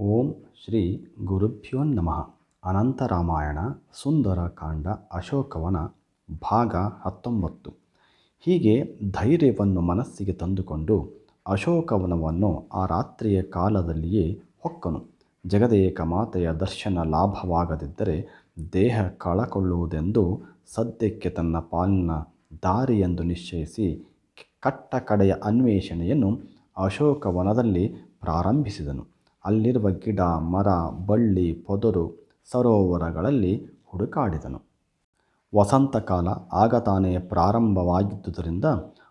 ಓಂ ಶ್ರೀ ಗುರುಭ್ಯೋ ನಮಃ. ಅನಂತರಾಮಾಯಣ, ಸುಂದರಕಾಂಡ, ಅಶೋಕವನ ಭಾಗ ಹತ್ತೊಂಬತ್ತು. ಹೀಗೆ ಧೈರ್ಯವನ್ನು ಮನಸ್ಸಿಗೆ ತಂದುಕೊಂಡು ಅಶೋಕವನವನ್ನು ಆ ರಾತ್ರಿಯ ಕಾಲದಲ್ಲಿಯೇ ಹೊಕ್ಕನು. ಜಗದೇಕ ಮಾತೆಯ ದರ್ಶನ ಲಾಭವಾಗದಿದ್ದರೆ ದೇಹ ಕಳಕೊಳ್ಳುವುದೆಂದು ಸದ್ಯಕ್ಕೆ ತನ್ನ ಪಾಲಿನ ದಾರಿಯೆಂದು ನಿಶ್ಚಯಿಸಿ ಕಟ್ಟ ಕಡೆಯ ಅನ್ವೇಷಣೆಯನ್ನು ಅಶೋಕವನದಲ್ಲಿ ಪ್ರಾರಂಭಿಸಿದನು. ಅಲ್ಲಿರುವ ಗಿಡ, ಮರ, ಬಳ್ಳಿ, ಪೊದರು, ಸರೋವರಗಳಲ್ಲಿ ಹುಡುಕಾಡಿದನು. ವಸಂತಕಾಲ ಆಗ ತಾನೇ ಪ್ರಾರಂಭವಾಗಿದ್ದುದರಿಂದ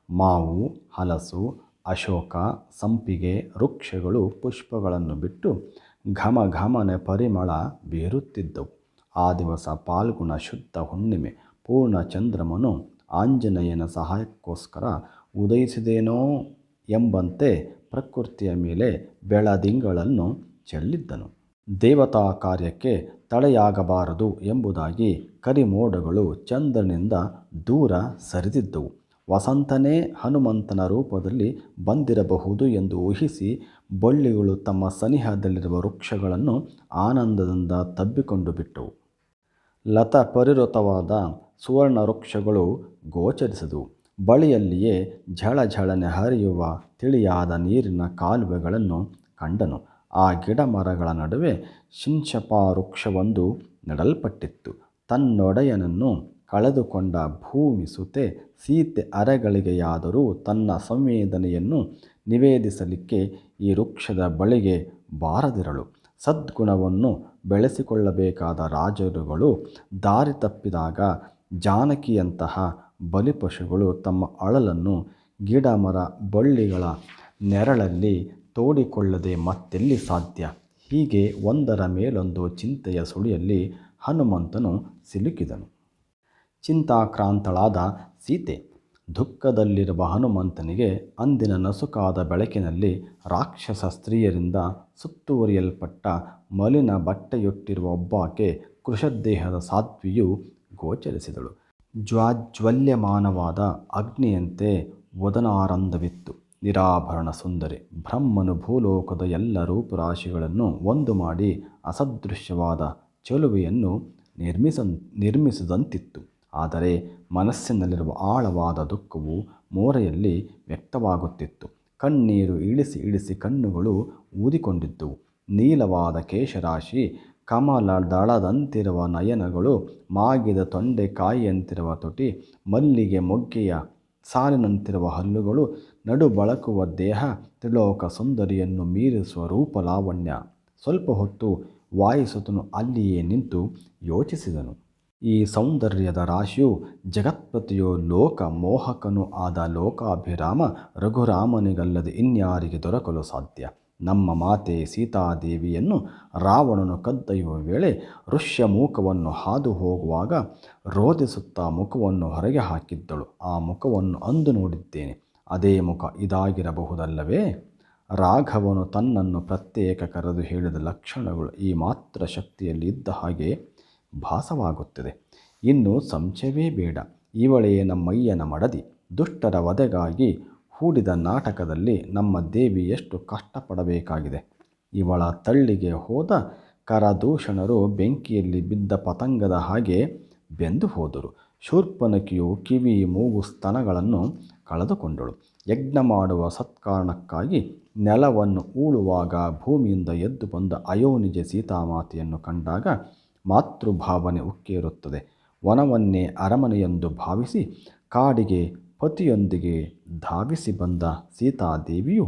ಮಾವು, ಹಲಸು, ಅಶೋಕ, ಸಂಪಿಗೆ, ವೃಕ್ಷಗಳು, ಪುಷ್ಪಗಳನ್ನು ಬಿಟ್ಟು ಘಮ ಘಮನೆ ಪರಿಮಳ ಬೀರುತ್ತಿದ್ದವು. ಆ ದಿವಸ ಪಾಲ್ಗುಣ ಶುದ್ಧ ಹುಣ್ಣಿಮೆ, ಪೂರ್ಣ ಚಂದ್ರಮನು ಆಂಜನೇಯನ ಸಹಾಯಕ್ಕೋಸ್ಕರ ಉದಯಿಸಿದೇನೋ ಎಂಬಂತೆ ಪ್ರಕೃತಿಯ ಮೇಲೆ ಬೆಳದಿಂಗಳನ್ನು ಚೆಲ್ಲಿದ್ದನು. ದೇವತಾ ಕಾರ್ಯಕ್ಕೆ ತಡೆಯಾಗಬಾರದು ಎಂಬುದಾಗಿ ಕರಿಮೋಡಗಳು ಚಂದ್ರನಿಂದ ದೂರ ಸರಿದಿದ್ದವು. ವಸಂತನೇ ಹನುಮಂತನ ರೂಪದಲ್ಲಿ ಬಂದಿರಬಹುದು ಎಂದು ಊಹಿಸಿ ಬಳ್ಳಿಗಳು ತಮ್ಮ ಸನಿಹದಲ್ಲಿರುವ ವೃಕ್ಷಗಳನ್ನು ಆನಂದದಿಂದ ತಬ್ಬಿಕೊಂಡು ಬಿಟ್ಟವು. ಲತಾ ಪರಿವೃತವಾದ ಸುವರ್ಣ ವೃಕ್ಷಗಳು ಗೋಚರಿಸಿದವು. ಬಳಿಯಲ್ಲಿಯೇ ಝಳಝಳನೆ ಹರಿಯುವ ತಿಳಿಯಾದ ನೀರಿನ ಕಾಲುವೆಗಳನ್ನು ಕಂಡನು. ಆ ಗಿಡ ಮರಗಳ ನಡುವೆ ಶಿಂಶಪಾ ವೃಕ್ಷವೊಂದು ನೆಡಲ್ಪಟ್ಟಿತ್ತು. ತನ್ನೊಡೆಯನನ್ನು ಕಳೆದುಕೊಂಡ ಭೂಮಿ ಸುತೆ ಸೀತೆ ಅರೆಗಳಿಗೆಯಾದರೂ ತನ್ನ ಸಂವೇದನೆಯನ್ನು ನಿವೇದಿಸಲಿಕ್ಕೆ ಈ ವೃಕ್ಷದ ಬಳಿಗೆ ಬಾರದಿರಳು. ಸದ್ಗುಣವನ್ನು ಬೆಳೆಸಿಕೊಳ್ಳಬೇಕಾದ ರಾಜರುಗಳು ದಾರಿ ತಪ್ಪಿದಾಗ ಜಾನಕಿಯಂತಹ ಬಲಿಪಶುಗಳು ತಮ್ಮ ಅಳಲನ್ನು ಗಿಡ ಮರ ಬಳ್ಳಿಗಳ ನೆರಳಲ್ಲಿ ತೋಡಿಕೊಳ್ಳದೆ ಮತ್ತೆಲ್ಲಿ ಸಾಧ್ಯ? ಹೀಗೆ ಒಂದರ ಮೇಲೊಂದು ಚಿಂತೆಯ ಸುಳಿಯಲ್ಲಿ ಹನುಮಂತನು ಸಿಲುಕಿದನು. ಚಿಂತಾಕ್ರಾಂತಳಾದ ಸೀತೆ ದುಃಖದಲ್ಲಿರುವ ಹನುಮಂತನಿಗೆ ಅಂದಿನ ನಸುಕಾದ ಬೆಳಕಿನಲ್ಲಿ ರಾಕ್ಷಸ ಸ್ತ್ರೀಯರಿಂದ ಸುತ್ತುವರಿಯಲ್ಪಟ್ಟ ಮಲಿನ ಬಟ್ಟೆಯೊಟ್ಟಿರುವ ಒಬ್ಬಾಕೆ ಕೃಶದೇಹದ ಸಾಧ್ವಿಯು ಗೋಚರಿಸಿದಳು. ಜ್ವಾಜ್ವಲ್ಯಮಾನವಾದ ಅಗ್ನಿಯಂತೆ ವದನಾರಂಧವಿತ್ತು ನಿರಾಭರಣ ಸುಂದರಿ. ಬ್ರಹ್ಮನು ಭೂಲೋಕದ ಎಲ್ಲ ರೂಪರಾಶಿಗಳನ್ನು ಒಂದು ಮಾಡಿ ಅಸದೃಶ್ಯವಾದ ಚೆಲುವೆಯನ್ನು ನಿರ್ಮಿಸ, ನಿರ್ಮಿಸಿದಂತಿತ್ತು. ಆದರೆ ಮನಸ್ಸಿನಲ್ಲಿರುವ ಆಳವಾದ ದುಃಖವು ಮೋರೆಯಲ್ಲಿ ವ್ಯಕ್ತವಾಗುತ್ತಿತ್ತು. ಕಣ್ಣೀರು ಇಳಿಸಿ ಇಳಿಸಿ ಕಣ್ಣುಗಳು ಊದಿಕೊಂಡಿದ್ದವು. ನೀಲವಾದ ಕೇಶರಾಶಿ ಕಮಲ ದಳದಂತಿರುವ ನಯನಗಳು, ಮಾಗಿದ ತೊಂಡೆ ಕಾಯಿಯಂತಿರುವ ತುಟಿ, ಮಲ್ಲಿಗೆ ಮೊಗ್ಗೆಯ ಸಾಲಿನಂತಿರುವ ಹಲ್ಲುಗಳು ನಡು ಬಳಕುವ ದೇಹ, ತ್ರಿಲೋಕ ಸುಂದರಿಯನ್ನು ಮೀರಿಸುವ ರೂಪಲಾವಣ್ಯ ಸ್ವಲ್ಪ ಹೊತ್ತು ವಾಯಿಸುತನು ಅಲ್ಲಿಯೇ ನಿಂತು ಯೋಚಿಸಿದನು. ಈ ಸೌಂದರ್ಯದ ರಾಶಿಯು ಜಗತ್ಪತಿಯೋ ಲೋಕ ಮೋಹಕನೂ ಆದ ಲೋಕಾಭಿರಾಮ ರಘುರಾಮನಿಗಲ್ಲದೆ ಇನ್ಯಾರಿಗೆ ದೊರಕಲು ಸಾಧ್ಯ? ನಮ್ಮ ಮಾತೆ ಸೀತಾದೇವಿಯನ್ನು ರಾವಣನು ಕದ್ದೊಯ್ಯುವ ವೇಳೆ ಋಷ್ಯ ಮೂಕವನ್ನು ಹಾದು ಹೋಗುವಾಗ ರೋಧಿಸುತ್ತಾ ಮುಖವನ್ನು ಹೊರಗೆ ಹಾಕಿದ್ದಳು. ಆ ಮುಖವನ್ನು ಅಂದು ನೋಡಿದ್ದೇನೆ. ಅದೇ ಮುಖ ಇದಾಗಿರಬಹುದಲ್ಲವೇ? ರಾಘವನು ತನ್ನನ್ನು ಪ್ರತ್ಯೇಕ ಕರೆದು ಹೇಳಿದ ಲಕ್ಷಣಗಳು ಈ ಮಾತ್ರ ಶಕ್ತಿಯಲ್ಲಿ ಇದ್ದ ಹಾಗೆ ಭಾಸವಾಗುತ್ತದೆ. ಇನ್ನು ಸಂಶಯವೇ ಬೇಡ. ಇವಳೇ ನಮ್ಮಯ್ಯನ ಮಡದಿ. ದುಷ್ಟರ ವಧೆಗಾಗಿ ಹೂಡಿದ ನಾಟಕದಲ್ಲಿ ನಮ್ಮ ದೇವಿ ಎಷ್ಟು ಕಷ್ಟಪಡಬೇಕಾಗಿದೆ. ಇವಳ ತಳ್ಳಿಗೆ ಹೋದ ಕರದೂಷಣರು ಬೆಂಕಿಯಲ್ಲಿ ಬಿದ್ದ ಪತಂಗದ ಹಾಗೆ ಬೆಂದು ಹೋದರು. ಶೂರ್ಪನಕಿಯು ಕಿವಿ ಮೂಗು ಸ್ತನಗಳನ್ನು ಕಳೆದುಕೊಂಡಳು. ಯಜ್ಞ ಮಾಡುವ ಸತ್ಕಾರಣಕ್ಕಾಗಿ ನೆಲವನ್ನು ಊಳುವಾಗ ಭೂಮಿಯಿಂದ ಎದ್ದು ಬಂದ ಅಯೋನಿಜ ಸೀತಾಮಾತೆಯನ್ನು ಕಂಡಾಗ ಮಾತೃಭಾವನೆ ಉಕ್ಕೇರುತ್ತದೆ. ವನವನ್ನೇ ಅರಮನೆಯೆಂದು ಭಾವಿಸಿ ಕಾಡಿಗೆ ಪತಿಯೊಂದಿಗೆ ಧಾವಿಸಿ ಬಂದ ಸೀತಾದೇವಿಯು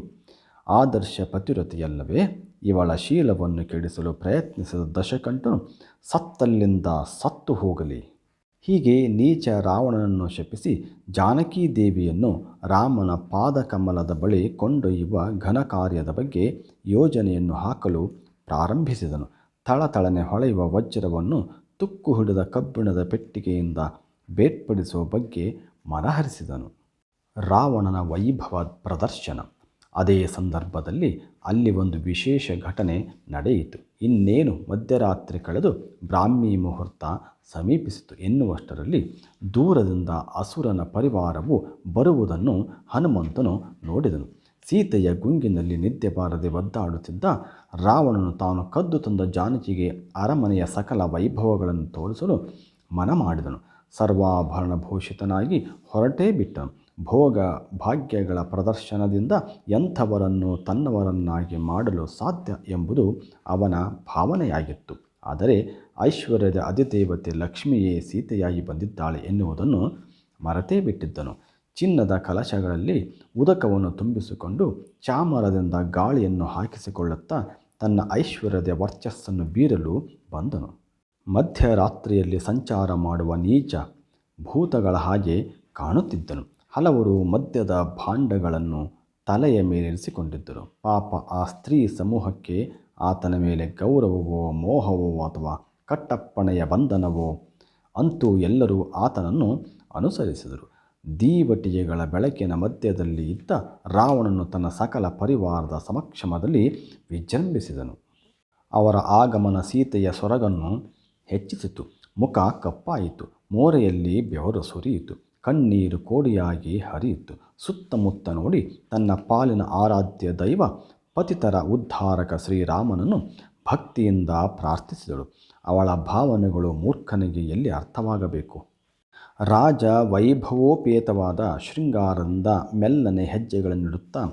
ಆದರ್ಶ ಪತಿರತಿಯಲ್ಲವೇ ಇವಳ ಶೀಲವನ್ನು ಕೆಡಿಸಲು ಪ್ರಯತ್ನಿಸಿದ ದಶಕಂಠನು ಸತ್ತಲ್ಲಿಂದ ಸತ್ತು ಹೋಗಲಿ. ಹೀಗೆ ನೀಚ ರಾವಣನನ್ನು ಶಪಿಸಿ ಜಾನಕಿ ದೇವಿಯನ್ನು ರಾಮನ ಪಾದಕಮಲದ ಬಳಿ ಕೊಂಡೊಯ್ಯುವ ಘನ ಕಾರ್ಯದ ಬಗ್ಗೆ ಯೋಜನೆಯನ್ನು ಹಾಕಲು ಪ್ರಾರಂಭಿಸಿದನು. ಥಳಥಳನೆ ಹೊಳೆಯುವ ವಜ್ರವನ್ನು ತುಕ್ಕು ಹಿಡಿದ ಕಬ್ಬಿಣದ ಪೆಟ್ಟಿಗೆಯಿಂದ ಬೇರ್ಪಡಿಸುವ ಬಗ್ಗೆ ಮನಹರಿಸಿದನು. ರಾವಣನ ವೈಭವ ಪ್ರದರ್ಶನ. ಅದೇ ಸಂದರ್ಭದಲ್ಲಿ ಅಲ್ಲಿ ಒಂದು ವಿಶೇಷ ಘಟನೆ ನಡೆಯಿತು. ಇನ್ನೇನು ಮಧ್ಯರಾತ್ರಿ ಕಳೆದು ಬ್ರಾಹ್ಮಿ ಮುಹೂರ್ತ ಸಮೀಪಿಸಿತು ಎನ್ನುವಷ್ಟರಲ್ಲಿ ದೂರದಿಂದ ಅಸುರನ ಪರಿವಾರವು ಬರುವುದನ್ನು ಹನುಮಂತನು ನೋಡಿದನು. ಸೀತೆಯ ಗುಂಗಿನಲ್ಲಿ ನಿದ್ದೆ ಬಾರದೆ ಒದ್ದಾಡುತ್ತಿದ್ದ ರಾವಣನು ತಾನು ಕದ್ದು ತಂದ ಜಾನಕಿಗೆ ಅರಮನೆಯ ಸಕಲ ವೈಭವಗಳನ್ನು ತೋರಿಸಲು ಮನ ಮಾಡಿದನು ಸರ್ವಾಭರಣ ಭೂಷಿತನಾಗಿ ಹೊರಟೇ ಬಿಟ್ಟನು ಭೋಗ ಭಾಗ್ಯಗಳ ಪ್ರದರ್ಶನದಿಂದ ಎಂಥವರನ್ನು ತನ್ನವರನ್ನಾಗಿ ಮಾಡಲು ಸಾಧ್ಯ ಎಂಬುದು ಅವನ ಭಾವನೆಯಾಗಿತ್ತು. ಆದರೆ ಐಶ್ವರ್ಯದ ಅಧಿದೇವತೆ ಲಕ್ಷ್ಮಿಯೇ ಸೀತೆಯಾಗಿ ಬಂದಿದ್ದಾಳೆ ಎನ್ನುವುದನ್ನು ಮರೆತೇ ಬಿಟ್ಟಿದ್ದನು. ಚಿನ್ನದ ಕಲಶಗಳಲ್ಲಿ ಉದಕವನ್ನು ತುಂಬಿಸಿಕೊಂಡು ಚಾಮರದಿಂದ ಗಾಳಿಯನ್ನು ಹಾಕಿಸಿಕೊಳ್ಳುತ್ತಾ ತನ್ನ ಐಶ್ವರ್ಯದ ವರ್ಚಸ್ಸನ್ನು ಬೀರಲು ಬಂದನು. ಮಧ್ಯರಾತ್ರಿಯಲ್ಲಿ ಸಂಚಾರ ಮಾಡುವ ನೀಚ ಭೂತಗಳ ಹಾಗೆ ಕಾಣುತ್ತಿದ್ದನು. ಹಲವರು ಮದ್ಯದ ಭಾಂಡಗಳನ್ನು ತಲೆಯ ಮೇಲಿರಿಸಿಕೊಂಡಿದ್ದರು ಪಾಪ ಆ ಸ್ತ್ರೀ ಸಮೂಹಕ್ಕೆ ಆತನ ಮೇಲೆ ಗೌರವವೋ, ಮೋಹವೋ ಅಥವಾ ಕಟ್ಟಪ್ಪಣೆಯ ಬಂಧನವೋ ಅಂತೂ ಎಲ್ಲರೂ ಆತನನ್ನು ಅನುಸರಿಸಿದರು. ದೀವಟಿಗೆಗಳ ಬೆಳಕಿನ ಮಧ್ಯದಲ್ಲಿ ಇದ್ದ ರಾವಣನು ತನ್ನ ಸಕಲ ಪರಿವಾರದ ಸಮಕ್ಷಮದಲ್ಲಿ ವಿಜೃಂಭಿಸಿದನು. ಅವರ ಆಗಮನ ಸೀತೆಯ ಸೊರಗನ್ನು ಹೆಚ್ಚಿಸಿತು. ಮುಖ ಕಪ್ಪಾಯಿತು. ಮೋರೆಯಲ್ಲಿ ಬೆವರು ಸುರಿಯಿತು. ಕಣ್ಣೀರು ಕೋಡಿಯಾಗಿ ಹರಿಯಿತು. ಸುತ್ತಮುತ್ತ ನೋಡಿ ತನ್ನ ಪಾಲಿನ ಆರಾಧ್ಯ ದೈವ, ಪತಿತರ ಉದ್ಧಾರಕ ಶ್ರೀರಾಮನನ್ನು ಭಕ್ತಿಯಿಂದ ಪ್ರಾರ್ಥಿಸಿದಳು. ಅವಳ ಭಾವನೆಗಳು ಮೂರ್ಖನಿಗೆ ಎಲ್ಲಿ ಅರ್ಥವಾಗಬೇಕು? ರಾಜ ವೈಭವೋಪೇತವಾದ ಶೃಂಗಾರದಿಂದ ಮೆಲ್ಲನೆ ಹೆಜ್ಜೆಗಳನ್ನಿಡುತ್ತಾ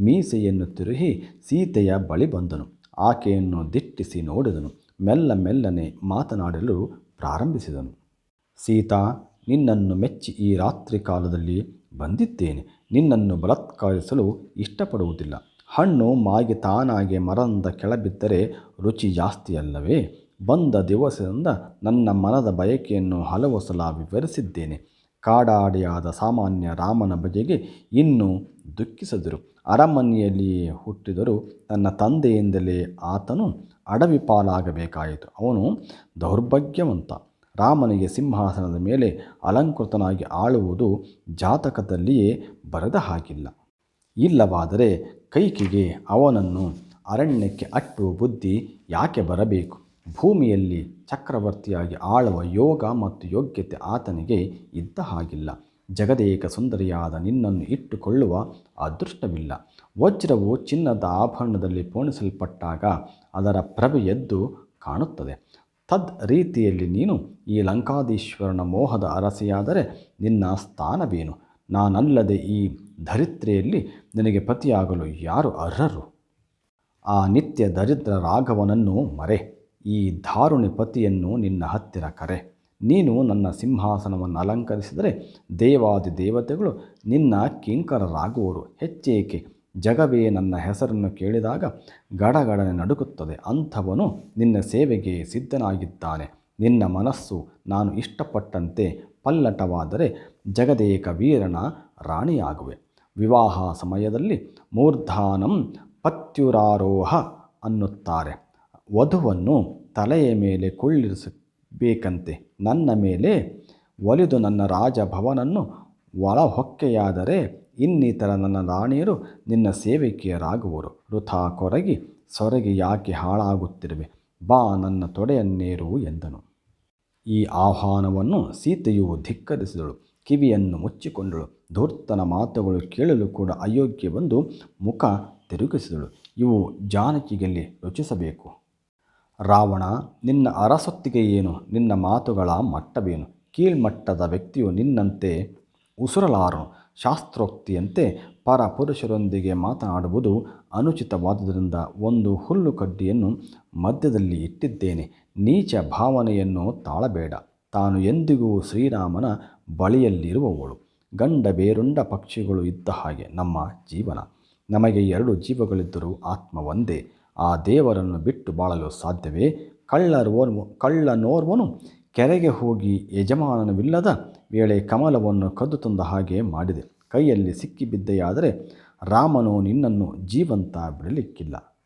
ಮೀಸೆಯನ್ನು ತಿರುಗಿ ಸೀತೆಯ ಬಳಿ ಬಂದನು. ಆಕೆಯನ್ನು ದಿಟ್ಟಿಸಿ ನೋಡಿದನು. ಮೆಲ್ಲ ಮೆಲ್ಲನೆ ಮಾತನಾಡಲು ಪ್ರಾರಂಭಿಸಿದನು. ಸೀತಾ, ನಿನ್ನನ್ನು ಮೆಚ್ಚಿ ಈ ರಾತ್ರಿ ಕಾಲದಲ್ಲಿ ಬಂದಿದ್ದೇನೆ. ನಿನ್ನನ್ನು ಬಲತ್ಕಾರಿಸಲು ಇಷ್ಟಪಡುವುದಿಲ್ಲ. ಹಣ್ಣು ಮಾಗಿ ತಾನಾಗೆ ಮರದಿಂದ ಕೆಳಬಿದ್ದರೆ ರುಚಿ ಜಾಸ್ತಿಯಲ್ಲವೇ ಬಂದ ದಿವಸದಿಂದ ನನ್ನ ಮನದ ಬಯಕೆಯನ್ನು ಹಲವು ಸಲ ವಿವರಿಸಿದ್ದೇನೆ. ಕಾಡಾಡಿಯಾದ ಸಾಮಾನ್ಯ ರಾಮನ ಬಗೆಗೆ ಇನ್ನೂ ದುಃಖಿಸಿದರು. ಅರಮನೆಯಲ್ಲಿಯೇ ಹುಟ್ಟಿದರೂ ತನ್ನ ತಂದೆಯಿಂದಲೇ ಆತನು ಅಡವಿ ಪಾಲಾಗಬೇಕಾಯಿತು. ಅವನು ದೌರ್ಭಾಗ್ಯವಂತ. ರಾಮನಿಗೆ ಸಿಂಹಾಸನದ ಮೇಲೆ ಅಲಂಕೃತನಾಗಿ ಆಳುವುದು ಜಾತಕದಲ್ಲಿಯೇ ಬರೆದ ಹಾಗಿಲ್ಲ. ಇಲ್ಲವಾದರೆ ಕೈಕಿಗೆ ಅವನನ್ನು ಅರಣ್ಯಕ್ಕೆ ಅಟ್ಟುವ ಬುದ್ಧಿ ಯಾಕೆ ಬರಬೇಕು? ಭೂಮಿಯಲ್ಲಿ ಚಕ್ರವರ್ತಿಯಾಗಿ ಆಳುವ ಯೋಗ ಮತ್ತು ಯೋಗ್ಯತೆ ಆತನಿಗೆ ಇದ್ದ ಹಾಗಿಲ್ಲ. ಜಗದೇಕ ಸುಂದರಿಯಾದ ನಿನ್ನನ್ನು ಇಟ್ಟುಕೊಳ್ಳುವ ಅದೃಷ್ಟವಿಲ್ಲ. ವಜ್ರವು ಚಿನ್ನದ ಆಭರಣದಲ್ಲಿ ಪೋಣಿಸಲ್ಪಟ್ಟಾಗ ಅದರ ಪ್ರಭೆ ಎದ್ದು ಕಾಣುತ್ತದೆ. ತದ್ ರೀತಿಯಲ್ಲಿ ನೀನು ಈ ಲಂಕಾದೀಶ್ವರನ ಮೋಹದ ಅರಸೆಯಾದರೆ ನಿನ್ನ ಸ್ಥಾನವೇನು? ನಾನಲ್ಲದೆ ಈ ಧರಿತ್ರೆಯಲ್ಲಿ ನಿನಗೆ ಪತಿಯಾಗಲು ಯಾರು ಅರ್ಹರು? ಆ ನಿತ್ಯ ದರಿದ್ರ ರಾಘವನನ್ನು ಮರೆ, ಈ ದಾರುಣಿ ಪತಿಯನ್ನು ನಿನ್ನ ಹತ್ತಿರ ಕರೆ. ನೀನು ನನ್ನ ಸಿಂಹಾಸನವನ್ನು ಅಲಂಕರಿಸಿದರೆ ದೇವಾದಿ ದೇವತೆಗಳು ನಿನ್ನ ಕಿಂಕರರಾಗುವರು. ಹೆಚ್ಚೇಕೆ, ಜಗವೇ ನನ್ನ ಹೆಸರನ್ನು ಕೇಳಿದಾಗ ಗಡಗಡನೆ ನಡುಗುತ್ತದೆ. ಅಂಥವನು ನಿನ್ನ ಸೇವೆಗೆ ಸಿದ್ಧನಾಗಿದ್ದಾನೆ. ನಿನ್ನ ಮನಸ್ಸು ನಾನು ಇಷ್ಟಪಟ್ಟಂತೆ ಪಲ್ಲಟವಾದರೆ ಜಗದೇಕ ವೀರನ ರಾಣಿಯಾಗುವೆ. ವಿವಾಹ ಸಮಯದಲ್ಲಿ ಮೂರ್ಧಾನಂ ಪತ್ಯುರಾರೋಹ ಅನ್ನುತ್ತಾರೆ. ವಧುವನ್ನು ತಲೆಯ ಮೇಲೆ ಕೊಳ್ಳಿರಿಸಬೇಕಂತೆ ನನ್ನ ಮೇಲೆ ಒಲಿದು ನನ್ನ ರಾಜಭವನನ್ನು ಒಳಹೊಕ್ಕೆಯಾದರೆ ಇನ್ನಿತರ ನನ್ನ ರಾಣಿಯರು ನಿನ್ನ ಸೇವಕಿಯರಾಗುವರು. ವೃಥಾ ಕೊರಗಿ ಸೊರಗಿ ಯಾಕೆ ಹಾಳಾಗುತ್ತಿರುವೆ? ಬಾ, ನನ್ನ ತೊಡೆಯನ್ನೇರು ಎಂದನು. ಈ ಆಹ್ವಾನವನ್ನು ಸೀತೆಯು ಧಿಕ್ಕರಿಸಿದಳು. ಕಿವಿಯನ್ನು ಮುಚ್ಚಿಕೊಂಡಳು. ಧೂರ್ತನ ಮಾತುಗಳು ಕೇಳಲು ಕೂಡ ಅಯೋಗ್ಯವೆಂದು ಮುಖ ತಿರುಗಿಸಿದಳು. ಇವು ಜಾನಕಿಯಲ್ಲಿ ರುಚಿಸಬೇಕು. ರಾವಣ, ನಿನ್ನ ಅರಸೊತ್ತಿಗೆ ಏನು? ನಿನ್ನ ಮಾತುಗಳ ಮಟ್ಟವೇನು? ಕೀಳ್ಮಟ್ಟದ ವ್ಯಕ್ತಿಯು ನಿನ್ನಂತೆ ಉಸುರಲಾರನು ಶಾಸ್ತ್ರೋಕ್ತಿಯಂತೆ ಪರ ಪುರುಷರೊಂದಿಗೆ ಮಾತನಾಡುವುದು ಅನುಚಿತವಾದುದರಿಂದ ಒಂದು ಹುಲ್ಲು ಕಡ್ಡಿಯನ್ನು ಮಧ್ಯದಲ್ಲಿ ಇಟ್ಟಿದ್ದೇನೆ. ನೀಚ ಭಾವನೆಯನ್ನು ತಾಳಬೇಡ. ತಾನು ಎಂದಿಗೂ ಶ್ರೀರಾಮನ ಬಳಿಯಲ್ಲಿರುವವಳು. ಗಂಡ ಬೇರುಂಡ ಪಕ್ಷಿಗಳು ಇದ್ದ ಹಾಗೆ ನಮ್ಮ ಜೀವನ. ನಮಗೆ ಎರಡು ಜೀವಗಳಿದ್ದರೂ ಆತ್ಮ ಒಂದೇ. ಆ ದೇವರನ್ನು ಬಿಟ್ಟು ಬಾಳಲು ಸಾಧ್ಯವೇ? ಕಳ್ಳರೋರ್ವ ಕಳ್ಳನೋರ್ವನು ಕೆರೆಗೆ ಹೋಗಿ ಯಜಮಾನನವಿಲ್ಲದ ವೇಳೆ ಕಮಲವನ್ನು ಕದ್ದು ತಂದ ಹಾಗೆ ಮಾಡಿದೆ. ಕೈಯಲ್ಲಿ ಸಿಕ್ಕಿಬಿದ್ದೆಯಾದರೆ ರಾಮನು ನಿನ್ನನ್ನು ಜೀವಂತ ಬಿಡಲಿಕ್ಕಿಲ್ಲ.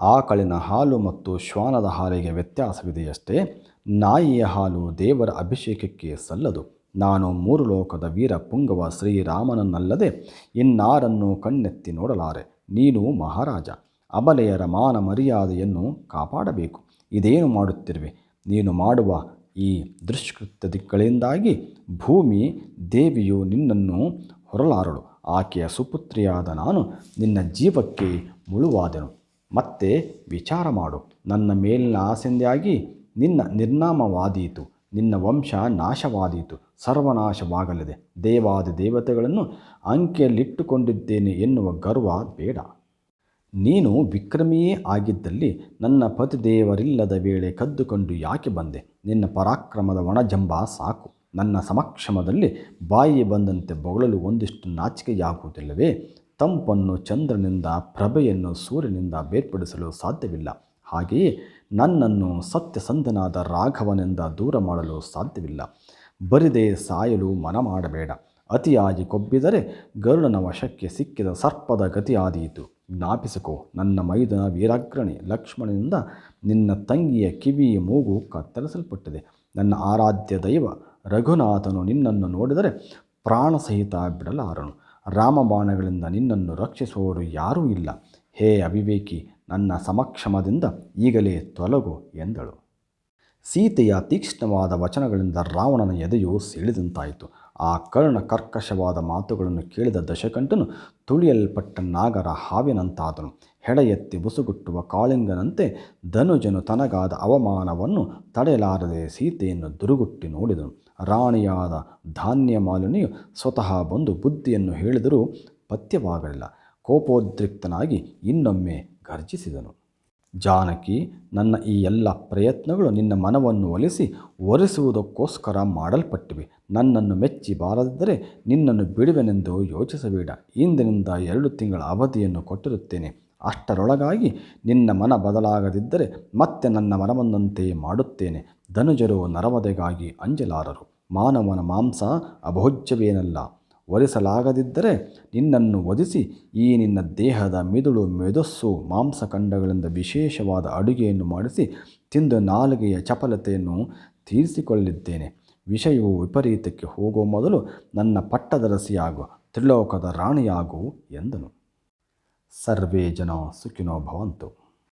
ಆಕಳಿನ ಹಾಲು ಮತ್ತು ಶ್ವಾನದ ಹಾಲಿಗೆ ವ್ಯತ್ಯಾಸವಿದೆಯಷ್ಟೇ. ನಾಯಿಯ ಹಾಲು ದೇವರ ಅಭಿಷೇಕಕ್ಕೆ ಸಲ್ಲದು. ನಾನು ಮೂರು ಲೋಕದ ವೀರ ಪುಂಗವ ಶ್ರೀರಾಮನನ್ನಲ್ಲದೆ ಇನ್ನಾರನ್ನು ಕಣ್ಣೆತ್ತಿ ನೋಡಲಾರೆ. ನೀನು ಮಹಾರಾಜ. ಅಬಲೆಯರ ಮಾನ ಮರ್ಯಾದೆಯನ್ನು ಕಾಪಾಡಬೇಕು. ಇದೇನು ಮಾಡುತ್ತಿರುವೆ? ನೀನು ಮಾಡುವ ಈ ದುಷ್ಕೃತ್ಯಗಳಿಂದಾಗಿ ಭೂಮಿ ದೇವಿಯು ನಿನ್ನನ್ನು ಹೊರಲಾರಳು. ಆಕೆಯ ಸುಪುತ್ರಿಯಾದ ನಾನು ನಿನ್ನ ಜೀವಕ್ಕೆ ಮುಳುವಾದೆನು. ಮತ್ತೆ ವಿಚಾರ ಮಾಡು. ನನ್ನ ಮೇಲಿನ ಆಸೆಂದಾಗಿ ನಿನ್ನ ನಿರ್ನಾಮವಾದೀತು. ನಿನ್ನ ವಂಶ ನಾಶವಾದೀತು. ಸರ್ವನಾಶವಾಗಲಿದೆ. ದೇವಾದಿ ದೇವತೆಗಳನ್ನು ಅಂಕೆಯಲ್ಲಿಟ್ಟುಕೊಂಡಿದ್ದೇನೆ ಎನ್ನುವ ಗರ್ವ ಬೇಡ. ನೀನು ವಿಕ್ರಮಿಯೇ ಆಗಿದ್ದಲ್ಲಿ ನನ್ನ ಪತಿದೇವರಿಲ್ಲದ ವೇಳೆ ಕದ್ದುಕೊಂಡು ಯಾಕೆ ಬಂದೆ? ನಿನ್ನ ಪರಾಕ್ರಮದ ಒಣಜಂಬ ಸಾಕು. ನನ್ನ ಸಮಕ್ಷಮದಲ್ಲಿ ಬಾಯಿ ಬಂದಂತೆ ಬೊಗಳಲು ಒಂದಿಷ್ಟು ನಾಚಿಕೆಯಾಗುವುದಿಲ್ಲವೇ? ತಂಪನ್ನು ಚಂದ್ರನಿಂದ, ಪ್ರಭೆಯನ್ನು ಸೂರ್ಯನಿಂದ ಬೇರ್ಪಡಿಸಲು ಸಾಧ್ಯವಿಲ್ಲ. ಹಾಗೆಯೇ ನನ್ನನ್ನು ಸತ್ಯಸಂಧನಾದ ರಾಘವನಿಂದ ದೂರ ಮಾಡಲು ಸಾಧ್ಯವಿಲ್ಲ. ಬರಿದೇ ಸಾಯಲು ಮನ ಮಾಡಬೇಡ ಅತಿಯಾಗಿ ಕೊಬ್ಬಿದರೆ ಗರುಡನ ವಶಕ್ಕೆ ಸಿಕ್ಕಿದ ಸರ್ಪದ ಗತಿಯಾದೀತು. ಜ್ಞಾಪಿಸಿಕೋ ನನ್ನ ಮೈದನ ವೀರಾಗ್ರಣಿ. ಲಕ್ಷ್ಮಣನಿಂದ ನಿನ್ನ ತಂಗಿಯ ಕಿವಿ ಮೂಗು ಕತ್ತರಿಸಲ್ಪಟ್ಟಿದೆ. ನನ್ನ ಆರಾಧ್ಯ ದೈವ ರಘುನಾಥನು ನಿನ್ನನ್ನು ನೋಡಿದರೆ ಪ್ರಾಣ ಸಹಿತ ಬಿಡಲಾರನು. ರಾಮಬಾಣಗಳಿಂದ ನಿನ್ನನ್ನು ರಕ್ಷಿಸುವವರು ಯಾರೂ ಇಲ್ಲ. ಹೇ ಅವಿವೇಕಿ, ನನ್ನ ಸಮಕ್ಷಮದಿಂದ ಈಗಲೇ ತೊಲಗು ಎಂದಳು. ಸೀತೆಯ ತೀಕ್ಷ್ಣವಾದ ವಚನಗಳಿಂದ ರಾವಣನ ಎದೆಯು ಸೆಳೆದಂತಾಯಿತು ಆ ಕರ್ಣ ಕರ್ಕಶವಾದ ಮಾತುಗಳನ್ನು ಕೇಳಿದ ದಶಕಂಠನು ತುಳಿಯಲ್ಪಟ್ಟ ನಾಗರ ಹಾವಿನಂತಾದನು. ಹೆಡ ಎತ್ತಿ ಬುಸುಗುಟ್ಟುವ ಕಾಳಿಂಗನಂತೆ ಧನುಜನು ತನಗಾದ ಅವಮಾನವನ್ನು ತಡೆಯಲಾರದೆ ಸೀತೆಯನ್ನು ದುರುಗುಟ್ಟಿ ನೋಡಿದನು. ರಾಣಿಯಾದ ಧಾನ್ಯ ಮಾಲಿನಿಯು ಸ್ವತಃ ಬಂದು ಬುದ್ಧಿಯನ್ನು ಹೇಳಿದರೂ ಪಥ್ಯವಾಗಲಿಲ್ಲ. ಕೋಪೋದ್ರಿಕ್ತನಾಗಿ ಇನ್ನೊಮ್ಮೆ ಗರ್ಜಿಸಿದನು. ಜಾನಕಿ, ನನ್ನ ಈ ಎಲ್ಲ ಪ್ರಯತ್ನಗಳು ನಿನ್ನ ಮನವನ್ನು ಒಲಿಸಿ ಒರೆಸುವುದಕ್ಕೋಸ್ಕರ ಮಾಡಲ್ಪಟ್ಟಿವೆ. ನನ್ನನ್ನು ಮೆಚ್ಚಿ ಬಾರದಿದ್ದರೆ ನಿನ್ನನ್ನು ಬಿಡುವೆನೆಂದು ಯೋಚಿಸಬೇಡ. ಇಂದಿನಿಂದ ಎರಡು ತಿಂಗಳ ಅವಧಿಯನ್ನು ಕೊಟ್ಟಿರುತ್ತೇನೆ. ಅಷ್ಟರೊಳಗಾಗಿ ನಿನ್ನ ಮನ ಬದಲಾಗದಿದ್ದರೆ ಮತ್ತೆ ನನ್ನ ಮನವನ್ನಂತೆ ಮಾಡುತ್ತೇನೆ. ಧನುಜರು ನರವದೆಗಾಗಿ ಅಂಜಲಾರರು. ಮಾನವನ ಮಾಂಸ ಅಭೋಜ್ಯವೇನಲ್ಲ. ಒಲಿಸಲಾಗದಿದ್ದರೆ ನಿನ್ನನ್ನು ಒದಿಸಿ ಈ ನಿನ್ನ ದೇಹದ ಮಿದುಳು ಮೆದಸ್ಸು ಮಾಂಸಖಂಡಗಳಿಂದ ವಿಶೇಷವಾದ ಅಡುಗೆಯನ್ನು ಮಾಡಿಸಿ ತಿಂದು ನಾಲಿಗೆಯ ಚಪಲತೆಯನ್ನು ತೀರಿಸಿಕೊಳ್ಳಿದ್ದೇನೆ. ವಿಷಯವು ವಿಪರೀತಕ್ಕೆ ಹೋಗುವ ಮೊದಲು ನನ್ನ ಪಟ್ಟದರಸಿಯಾಗು, ತ್ರಿಲೋಕದ ರಾಣಿಯಾಗು ಎಂದನು. ಸರ್ವೇ ಜನ ಸುಖಿನೋ ಭವಂತು.